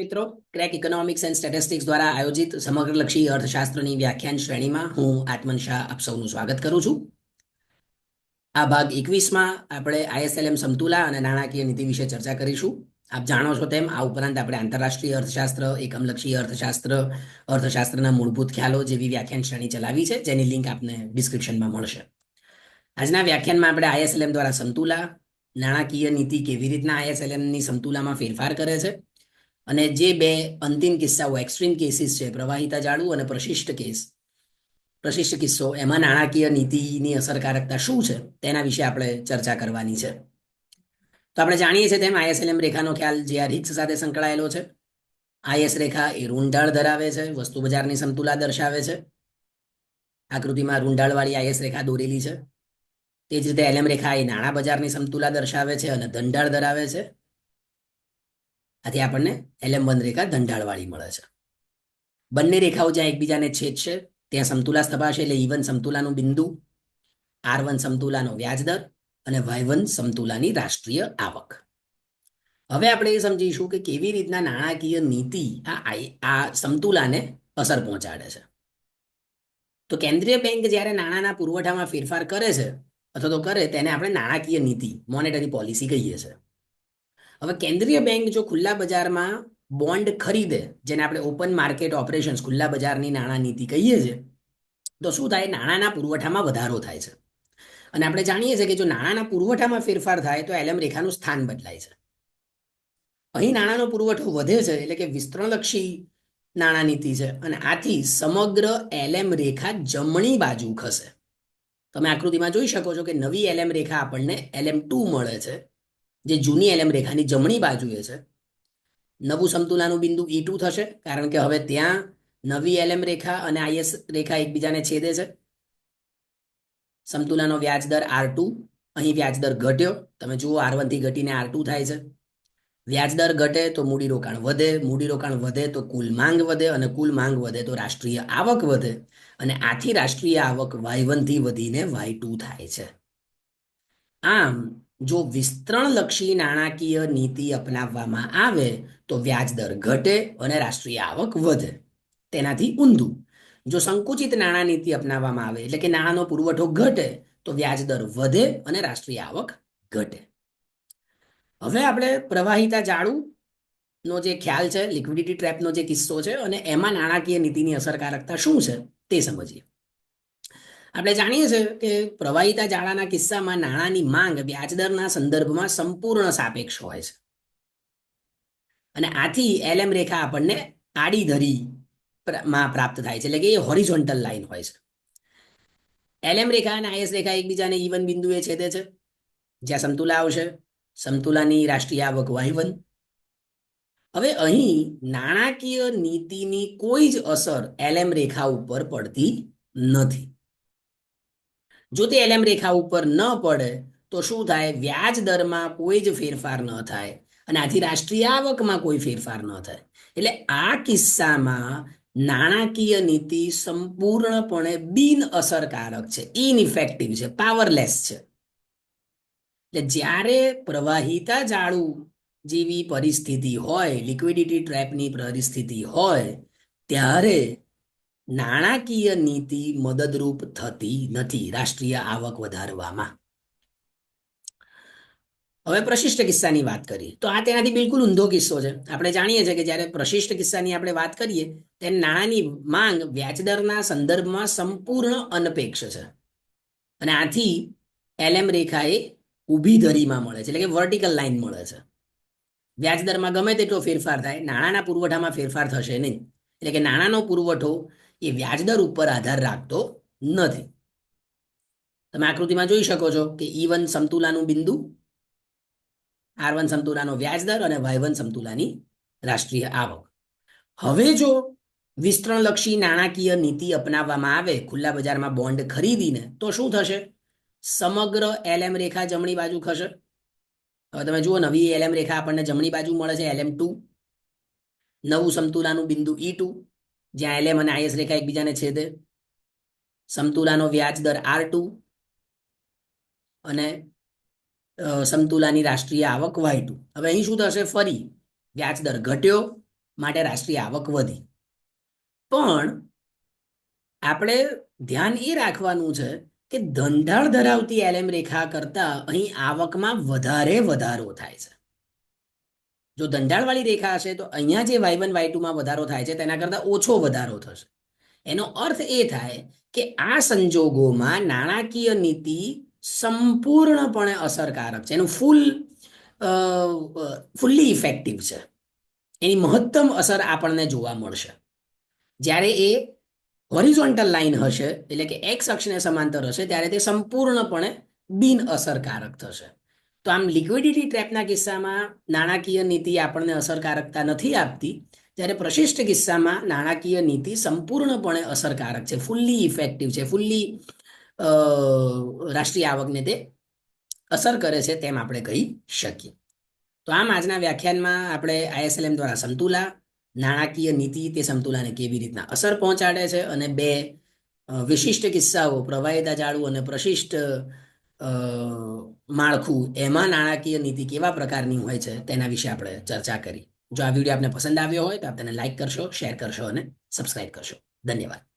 મિત્રો. Crack economics and statistics દ્વારા આયોજિત સમગ્રલક્ષી અર્થશાસ્ત્રની વ્યાખ્યાન શ્રેણીમાં હું આત્મન શાહ આપ સૌનું સ્વાગત કરું છું. આ ભાગ એકવીસમાં આપણે આઈએસએલએમ સમતુલા અને નાણાકીય નીતિ વિશે ચર્ચા કરીશું. આપ જાણો છો તેમ આ ઉપરાંત આપણે આંતરરાષ્ટ્રીય અર્થશાસ્ત્ર, એકમલક્ષી અર્થશાસ્ત્ર, અર્થશાસ્ત્રના મૂળભૂત ખ્યાલો જેવી વ્યાખ્યાન શ્રેણી ચલાવી છે, જેની લિંક આપને ડિસ્ક્રિપ્શનમાં મળશે. આજના વ્યાખ્યાનમાં આપણે આઈએસએલએમ દ્વારા સમતુલા, નાણાકીય નીતિ કેવી રીતના આઈએસએલએમની સમતુલામાં ફેરફાર કરે છે અને જે બે અંતિમ કિસ્સાઓ એક્સ્ટ્રીમ કેસીસ છે, પ્રવાહિતા જાળવું અને પ્રશિષ્ટ કેસ. પ્રશિષ્ટ કિસ્સો, એમાં નાણાકીય નીતિની અસરકારકતા શું છે? તેના વિશે આપણે ચર્ચા કરવાની છે. તો આપણે જાણીએ છીએ તેમ આઈએસએલએમ રેખાનો ખ્યાલ જે આ રિક્સ સાથે સંકળાયેલો છે. આઈએસ રેખા એ રૂંઢાળ ધરાવે છે, વસ્તુ બજારની સમતુલા દર્શાવે છે. આકૃતિમાં રૂંઢાળવાળી આઈએસ રેખા દોરેલી છે. તે જ રીતે એલએમ રેખા એ નાણાં બજારની સમતુલા દર્શાવે છે અને ધંઢાળ ધરાવે છે. આથી આપણને એલએમ વન રેખા દંડાળવાળી મળે છે. બંને રેખાઓ જ્યાં એકબીજાને છેદશે ત્યાં સમતુલા સ્થપાશે એટલે ઈવન સમતુલાનું બિંદુ આર વન સમતુલાનો વ્યાજદર અને વાય વન સમતુલાની રાષ્ટ્રીય આવક. હવે આપણે એ સમજીશું કે કેવી રીતના નાણાકીય નીતિ આ આ સમતુલાને અસર પહોંચાડે છે. તો કેન્દ્રીય બેંક જ્યારે નાણાંના પુરવઠામાં ફેરફાર કરે છે, અથવા તો કરે, તેને આપણે નાણાકીય નીતિ મોનેટરી પોલિસી કહીએ છીએ. હવે કેન્દ્રીય બેંક જો ખુલ્લા બજારમાં બોન્ડ ખરીદે, જેને આપણે ઓપન માર્કેટ ઓપરેશન્સ ખુલ્લા બજારની નાણાં નીતિ કહીએ છીએ, તો શું થાય? નાણાંના પુરવઠામાં વધારો થાય છે. અને આપણે જાણીએ છીએ કે જો નાણાંના પુરવઠામાં ફેરફાર થાય, તો એલએમ રેખાનું સ્થાન બદલાય છે. અહીં નાણાંનો પુરવઠો વધે છે, એટલે કે વિસ્તરણલક્ષી નાણાં નીતિ છે, અને આથી સમગ્ર એલએમ રેખા જમણી બાજુ ખસે. તમે આકૃતિમાં જોઈ શકો છો કે નવી એલએમ રેખા આપણને એલએમ ટુ મળે છે. જે જૂની એલએમ રેખાની જમણી બાજુએ છે, નવું સમતુલાનું બિંદુ ઈ ટુ થશે, કારણ કે હવે ત્યાં નવી એલએમ રેખા અને આઈએસ રેખા એકબીજાને છેદે છે. સમતુલાનો વ્યાજદર આર ટુ અહીં વ્યાજદર ઘટ્યો. તમે જુઓ આર વનથી ઘટીને આર ટુ થાય છે. વ્યાજદર ઘટે તો મૂડીરોકાણ વધે મૂડીરોકાણ વધે તો કુલ માંગ વધે અને કુલ માંગ વધે તો રાષ્ટ્રીય આવક વધે અને આથી રાષ્ટ્રીય આવક વાય વનથી વધીને વાય ટુ થાય છે. આમ જો વિસ્તરણલક્ષી નાણાકીય નીતિ અપનાવવામાં આવે, તો વ્યાજદર ઘટે અને રાષ્ટ્રીય આવક વધે. તેનાથી ઊંધું. જો સંકુચિત નાણાં નીતિ અપનાવવામાં આવે, એટલે કે નાણાંનો પુરવઠો ઘટે, તો વ્યાજદર વધે અને રાષ્ટ્રીય આવક ઘટે. હવે આપણે પ્રવાહિતા જાળુ નો જે ખ્યાલ છે, લિક્વિડિટી ટ્રેપનો જે કિસ્સો છે, અને એમાં નાણાકીય નીતિની અસરકારકતા શું છે, તે સમજીએ. આપણે જાણીએ છીએ કે પ્રવાહિતા જાળાના કિસ્સામાં નાણાંની માંગ વ્યાજદરના સંદર્ભમાં સંપૂર્ણ સાપેક્ષ હોય છે. અને આથી એલએમ રેખા આપણને આડી ધરી માં પ્રાપ્ત થાય છે. એટલે કે એ હોરિઝોન્ટલ લાઈન હોય છે. એલએમ રેખા અને આઈએસ રેખા એકબીજાને ઈવન બિંદુએ છેદે છે. જ્યાં સમતુલા આવશે. સમતુલાની રાષ્ટ્રીય આવક વાય હવે અહીં નાણાકીય નીતિની કોઈ જ અસર એલએમ રેખા ઉપર પડતી નથી. જો તે એલએમ રેખા ઉપર ન પડે, તો શું થાય? વ્યાજ દરમાં કોઈ જ ફેરફાર ન થાય અને આથી રાષ્ટ્રીય આવકમાં કોઈ ફેરફાર ન થાય. એટલે આ કિસ્સામાં નાણાકીય નીતિ સંપૂર્ણપણે બિન અસરકારક છે ઇનઇફેક્ટિવ છે પાવરલેસ છે. એટલે જ્યારે પ્રવાહિતા જાળુ જેવી પરિસ્થિતિ હોય લિક્વિડિટી ટ્રેપની પરિસ્થિતિ હોય, ત્યારે નાણાકીય નીતિ મદદરૂપ થતી નથી રાષ્ટ્રીય આવક વધારવામાં. હવે પ્રશિષ્ટ કિસ્સાની વાત કરીએ. તો આ તેનાથી બિલકુલ ઊંધો કિસ્સો છે. આપણે જાણીએ છીએ કે જ્યારે પ્રશિષ્ટ કિસ્સાની આપણે વાત કરીએ, ત્યારે નાણાંની માંગ વ્યાજદરના સંદર્ભમાં સંપૂર્ણ અનપેક્ષ છે. અને આથી એલએમ એ ઊભી ધરીમાં મળે છે. એટલે કે વર્ટિકલ લાઈન મળે છે. વ્યાજદરમાં ગમે તેટલો ફેરફાર થાય, નાણાંના પુરવઠામાં ફેરફાર થશે નહીં. એટલે કે નાણાંનો પુરવઠો એ વ્યાજદર ઉપર આધાર રાખતો નથી. તમે આકૃતિમાં જોઈ શકો છો કે ઈ વન સમતુલાનું બિંદુ આર વન સમતુલાનો વ્યાજદર અને વાય વન સમતુલાની રાષ્ટ્રીય આવક. હવે જો વિસ્તરણલક્ષી નાણાકીય નીતિ અપનાવવામાં આવે, ખુલ્લા બજારમાં બોન્ડ ખરીદીને, તો શું થશે? સમગ્ર એલએમ રેખા જમણી બાજુ ખસે. હવે તમે જુઓ, નવી એલએમ રેખા આપણને જમણી બાજુ મળે છે એલએમ ટુ નવું સમતુલાનું બિંદુ ઈ ટુ જ્યાં એલએમ અને આઈએસ રેખા એકબીજાને છેદે. સમતુલાનો વ્યાજ દર આર ટુ અને સમતુલાની રાષ્ટ્રીય આવક વાય ટુ હવે અહીં શું થશે? ફરી વ્યાજ દર ઘટ્યો, માટે રાષ્ટ્રીય આવક વધી. પણ આપણે ધ્યાન એ રાખવાનું છે કે ધંધાળ ધરાવતી એલએમ રેખા કરતા અહીં આવકમાં વધારે વધારો થાય છે. જો ધંધાળવાળી રેખા હશે, તો અહીંયા જે વાય વન વાય ટુમાં વધારો થાય છે, તેના કરતાં ઓછો વધારો થશે. એનો અર્થ એ થાય કે આ સંજોગોમાં નાણાકીય નીતિ સંપૂર્ણપણે અસરકારક છે. એનું ફૂલ ફૂલ્લી ઇફેક્ટિવ છે. એની મહત્તમ અસર આપણને જોવા મળશે. જ્યારે એ હોરિઝોન્ટલ લાઈન હશે, એટલે કે એક્સ અક્ષને સમાંતર હશે, ત્યારે તે સંપૂર્ણપણે બિન અસરકારક થશે. તો આમ લિક્વિડિટી ટ્રેપના કિસ્સામાં નાણાકીય નીતિ આપણને અસરકારકતા નથી આપતી, જ્યારે પ્રશિષ્ટ કિસ્સામાં નાણાકીય નીતિ સંપૂર્ણપણે અસરકારક છે ફૂલ્લી ઇફેક્ટિવ છે ફૂલ્લી રાષ્ટ્રીય આવકને તે અસર કરે છે તેમ આપણે કહી શકીએ. તો આમ આજના વ્યાખ્યાનમાં આપણે આઈએસએલએમ દ્વારા સંતુલા નાણાકીય નીતિ તે સંતુલાને કેવી રીતના અસર પહોંચાડે છે અને બે વિશિષ્ટ કિસ્સાઓ, પ્રવાહિતા જાળવું અને પ્રશિષ્ટ માળખું એમાં નાણાકીય નીતિ કેવા પ્રકારની હોય છે તેના વિશે આપણે ચર્ચા કરી. જો આ વીડિયો આપને પસંદ આવ્યો હોય તો આપ તેને લાઇક કરશો શેર કરશો અને સબસ્ક્રાઇબ કરશો. ધન્યવાદ.